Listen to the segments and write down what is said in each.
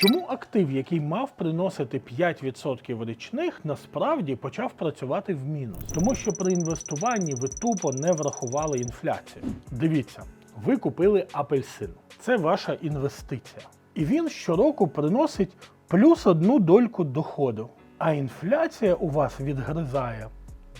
Чому актив, який мав приносити 5% річних, насправді почав працювати в мінус? Тому що при інвестуванні ви тупо не врахували інфляцію. Дивіться, ви купили апельсин. Це ваша інвестиція. І він щороку приносить плюс одну дольку доходу. А інфляція у вас відгризає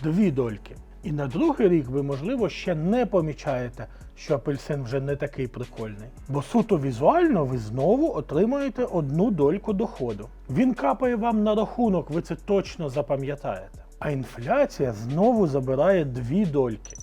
дві дольки. І на другий рік ви, можливо, ще не помічаєте, що апельсин вже не такий прикольний. Бо суто візуально ви знову отримуєте одну дольку доходу. Він капає вам на рахунок, ви це точно запам'ятаєте. А інфляція знову забирає дві дольки.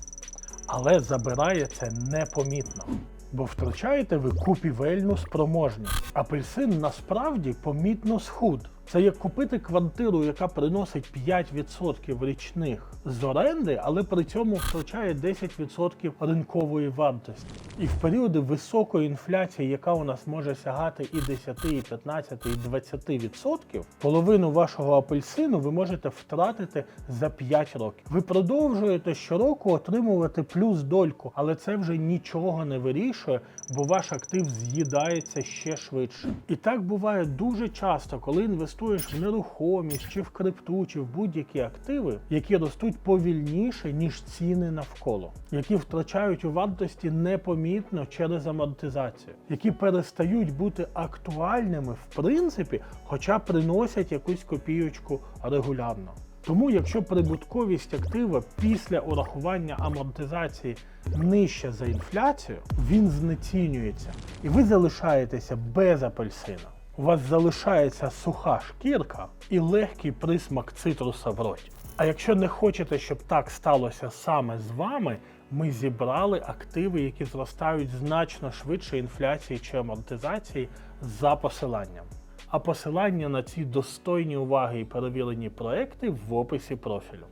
Але забирає це непомітно. Бо втрачаєте ви купівельну спроможність. Апельсин насправді помітно схуд. Це як купити квартиру, яка приносить 5% річних з оренди, але при цьому втрачає 10% ринкової вартості. І в періоди високої інфляції, яка у нас може сягати і 10, і 15, і 20%, половину вашого апельсину ви можете втратити за 5 років. Ви продовжуєте щороку отримувати плюс дольку, але це вже нічого не вирішує, бо ваш актив з'їдається ще швидше. І так буває дуже часто, коли інвестуєш в нерухомість чи в крипту, чи в будь-які активи, які ростуть повільніше, ніж ціни навколо, які втрачають у вартості непомітно через амортизацію, які перестають бути актуальними в принципі, хоча приносять якусь копійочку регулярно. Тому, якщо прибутковість актива після урахування амортизації нижча за інфляцію, він знецінюється, і ви залишаєтеся без апельсина. У вас залишається суха шкірка і легкий присмак цитруса в роті. А якщо не хочете, щоб так сталося саме з вами, ми зібрали активи, які зростають значно швидше інфляції чи амортизації за посиланням. А посилання на ці достойні уваги і перевірені проекти в описі профілю.